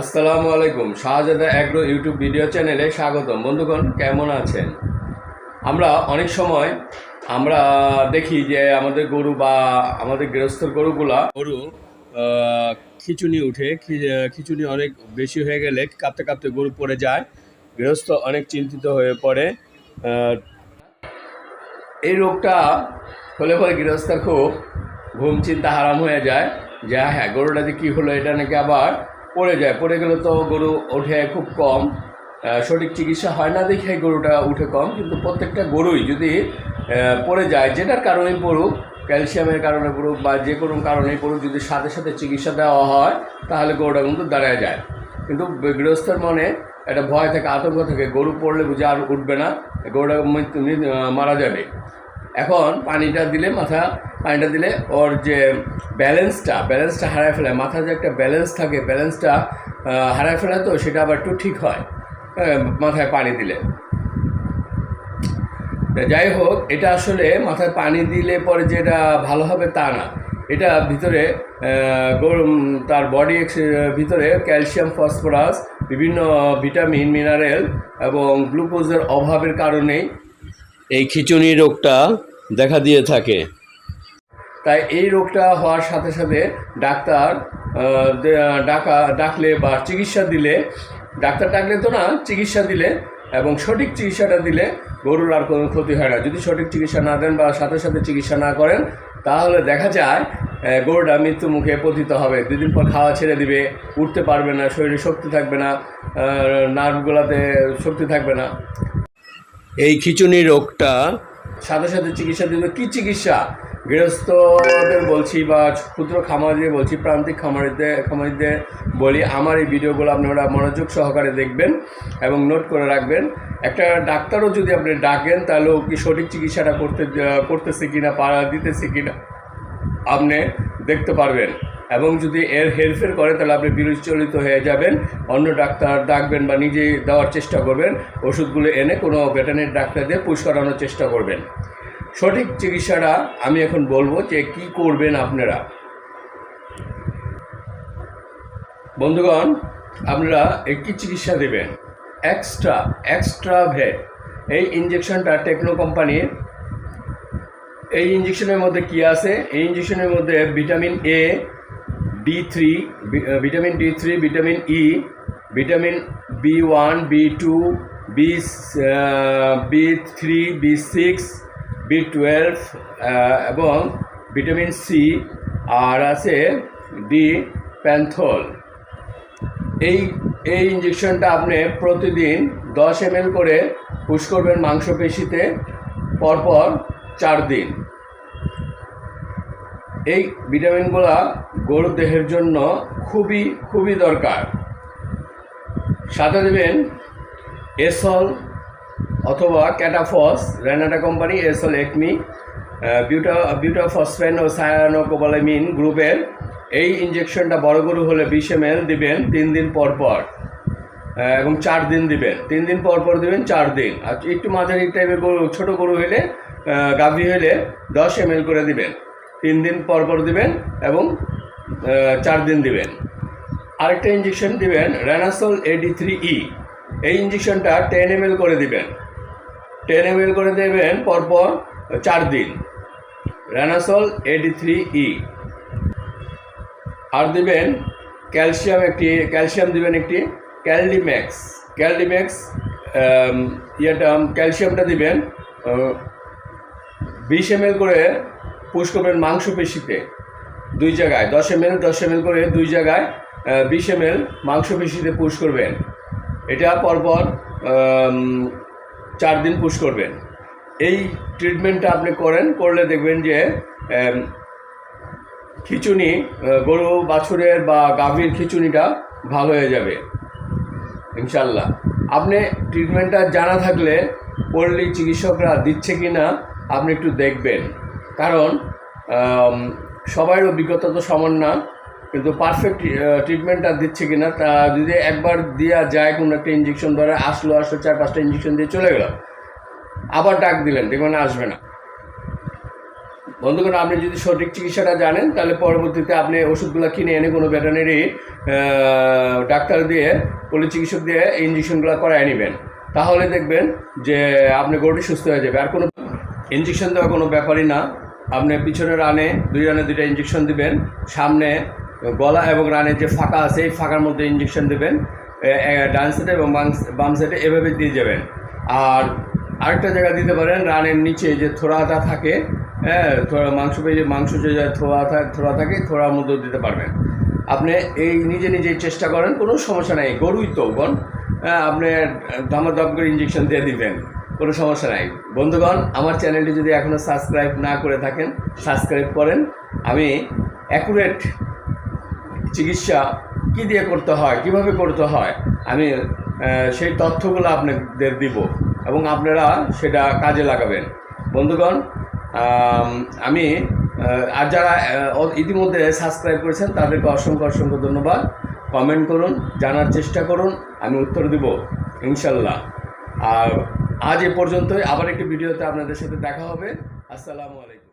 আসসালামু আলাইকুম, শাহজাদা agro YouTube video চ্যানেলে স্বাগতম। বন্ধুগণ, কেমন আছেন? আমরা অনেক সময় আমরা দেখি যে আমাদের গরু বা আমাদের গৃহস্থর গরুগুলা গরু খিচুনি উঠে খিচুনি অনেক বেশি হয়ে গেলে কাঁপতে কাঁপতে গরু পড়ে যায়, গৃহস্থ অনেক চিন্তিত হয়ে পড়ে এই রোগটা হলে পরে গৃহস্থের খুব ঘুম চিন্তা হারাম হয়ে যায়, যে হ্যাঁ গরুটা যে কী হলো, এটা নাকি আবার পড়ে যায়। পড়ে গেলে তো গরু ওঠে খুব কম। সঠিক চিকিৎসা হয় না দেখে গরুটা উঠে কম, কিন্তু প্রত্যেকটা গরুই যদি পড়ে যায়, যেটার কারণেই পড়ুক, ক্যালসিয়ামের কারণে পড়ুক বা যে কোনো কারণেই পড়ুক, যদি সাথে সাথে চিকিৎসা দেওয়া হয়, তাহলে গরুটা কিন্তু দাঁড়ায় যায়। কিন্তু গৃহস্থের মনে একটা ভয় থাকে, আতঙ্ক থাকে, গরু পড়লে বুঝে আর উঠবে না, গরুটা মৃত্যু- মারা যাবে। এখন পানিটা দিলে মাথা পানিটা দিলে ওর যে ব্যালেন্সটা ব্যালেন্সটা হারায় ফেলে মাথার যে একটা ব্যালেন্স থাকে ব্যালেন্সটা হারায় ফেলে তো সেটা আবার একটু ঠিক হয় মাথায় পানি দিলে। যাই হোক, এটা আসলে মাথায় পানি দিলে পরে যেটা ভালো হবে তা না। এটা ভিতরে তার বডি ভিতরে ক্যালসিয়াম ফসফরাস বিভিন্ন ভিটামিন মিনারেল এবং গ্লুকোজের অভাবের কারণেই এই খিচুনি রোগটা দেখা দিয়ে থাকে। তাই এই রোগটা হওয়ার সাথে সাথে ডাক্তার ডাকা, ডাকলে বা চিকিৎসা দিলে, ডাক্তার ডাকলে তো না, চিকিৎসা দিলে এবং সঠিক চিকিৎসাটা দিলে গরুর আর কোনো ক্ষতি হয় না। যদি সঠিক চিকিৎসা না দেন বা সাথে সাথে চিকিৎসা না করেন, তাহলে দেখা যায় গরুটা মৃত্যু মুখে পতিত হবে। দুদিন পর খাওয়া ছেড়ে দিবে, উঠতে পারবে না, শরীরে শক্তি থাকবে না নার্ভগুলোতে শক্তি থাকবে না। এই খিচুনি রোগটা সাথে সাথে চিকিৎসা দিবে কি চিকিৎসা? গৃহস্থদের বলছি বা ক্ষুদ্র খামারিদের বলছি, প্রান্তিক খামারিদের খামারিদের বলি, আমার এই ভিডিওগুলো আপনারা মনোযোগ সহকারে দেখবেন এবং নোট করে রাখবেন। একটা ডাক্তারও যদি আপনি ডাকেন তাহলে ও কি সঠিক চিকিৎসাটা করতে, করতেছে কিনা, পাড়া দিতেছে কিনা, আপনি দেখতে পারবেন। এবং যদি এর হেরফের করে, তাহলে আপনি বিচলিত হয়ে যাবেন, অন্য ডাক্তার ডাকবেন বা নিজেই দেওয়ার চেষ্টা করবেন, ওষুধগুলো এনে কোনো ভেটেরিনারি ডাক্তার দিয়ে পুষ করানোর চেষ্টা করবেন। সঠিক চিকিৎসাটা আমি এখন বলব যে কি করবেন আপনারা। বন্ধুগণ, আপনারা একটি চিকিৎসা দেবেন? এক্সট্রা এক্সট্রা ভেট এই ইঞ্জেকশনটা টেকনো কোম্পানির এই ইঞ্জেকশনের মধ্যে কি আছে? এই ইঞ্জেকশনের মধ্যে vitamin A D three vitamin D three vitamin E vitamin B one B two B B three B six B twelve এবং ভিটামিন সি আর আছে ডি প্যান্থল এই এই ইঞ্জেকশনটা আপনি প্রতিদিন দশ এম করে পুশ করবেন মাংসপেশিতে পরপর চার দিন। এই ভিটামিনগুলা গরুর দেহের জন্য খুবই খুবই দরকার। সাথে দেবেন এসল অথবা ক্যাটাফস, রেনাটা কোম্পানি, এসল একমি বিউটা বিউটা, বিউটাফসফেন ও সায়ানোকোবালামিন গ্রুপের এই ইঞ্জেকশনটা বড় গরু হলে বিশ এম দিবেন, তিন দিন পর পর। এবং চার দিন দিবেন। তিন দিন পর পর দিবেন, চার দিন। আর একটু মাঝারি টাইপের গরু, ছোটো গরু হলে গাভী হলে দশ এম এল করে দিবেন। তিন দিন পর পর দিবেন এবং চার দিন দিবেন। আরেকটা ইঞ্জেকশন দিবেন, রেনাসল এডি থ্রি ই এই ইঞ্জেকশনটা টেন এম করে দিবেন। টেন এম করে দেবেন পরপর চার দিন। রেনাসল এডি থ্রি ই আর দিবেন ক্যালসিয়াম একটি ক্যালসিয়াম দিবেন একটি ক্যালডিম্যাক্স ক্যালডিম্যাক্স ইয়েটা ক্যালসিয়ামটা দিবেন বিশ এম করে পুশ করবেন মাংসপেশিতে দুই জায়গায়। দশ এম এল দশ এম করে দুই জায়গায় বিশ এম এল মাংসপেশিতে পুশ করবেন। এটা পরপর চার দিন পুশ করবেন। এই ট্রিটমেন্টটা আপনি করেন, করলে দেখবেন যে খিচুনি গরু বাছুরের বা গাভীর খিচুনিটা ভালো হয়ে যাবে। ইনশাল্লাহ। আপনি ট্রিটমেন্টটা জানা থাকলে পল্লী চিকিৎসকরা দিচ্ছে কি না আপনি একটু দেখবেন। কারণ সবার অভিজ্ঞতা তো সমান না। কিন্তু পারফেক্ট ট্রিটমেন্টটা দিচ্ছে কি না তা যদি একবার দেওয়া যায় কোনো একটা ইঞ্জেকশন ধরে, আসলো আসলো, চার, পাঁচটা ইঞ্জেকশন দিয়ে চলে গেল, আবার ডাক দিলেন, দেখবেন আসবে না। বন্ধুগণ, আপনি যদি সঠিক চিকিৎসাটা জানেন, তাহলে পরবর্তীতে আপনি ওষুধগুলো কিনে এনে কোনো ভেটেনারি ডাক্তার দিয়ে পলি চিকিৎসক দিয়ে ইঞ্জেকশনগুলো করায় নেবেন। তাহলে দেখবেন যে আপনি গরুটি সুস্থ হয়ে যাবে। আর কোনো ইঞ্জেকশন দেওয়া কোনো ব্যাপারই না। আপনি পিছনে রানে দুই রানে দুইটা ইঞ্জেকশন দিবেন। সামনে গলা এবং রানের যে ফাঁকা আছে, এই ফাঁকার মধ্যে ইঞ্জেকশন দেবেন ডান সাইডে এবং বাম- সাইডে এভাবে দিয়ে যাবেন। আর আরেকটা জায়গা দিতে পারেন রানের নিচে যে থোড়াটা থাকে হ্যাঁ থোড়া মাংস পেয়ে মাংস যে থোড়া থাকে থোড়া থাকে, থোড়ার মধ্যেও দিতে পারবেন। আপনি এই নিজে নিজেই চেষ্টা করেন, কোনো সমস্যা নেই, গরুই তো গণ হ্যাঁ আপনি দামাদাম করে ইঞ্জেকশন দিয়ে দিবেন, কোনো সমস্যা নাই। বন্ধুগণ, আমার চ্যানেলটি যদি এখনও সাবস্ক্রাইব না করে থাকেন সাবস্ক্রাইব করেন। আমি অ্যাকুরেট চিকিৎসা কী দিয়ে করতে হয়, কীভাবে করতে হয়, আমি সেই তথ্যগুলো আপনাদের দিব এবং আপনারা সেটা কাজে লাগাবেন। বন্ধুগণ, আমি আর যারা ইতিমধ্যে সাবস্ক্রাইব করেছেন, তাদেরকে অসংখ্য অসংখ্য ধন্যবাদ। কমেন্ট করুন, জানার চেষ্টা করুন, আমি উত্তর দিব, ইনশাল্লাহ। আর আজ এ পর্যন্তই, আবার একটি ভিডিওতে আপনাদের সাথে দেখা হবে। আসসালামু আলাইকুম।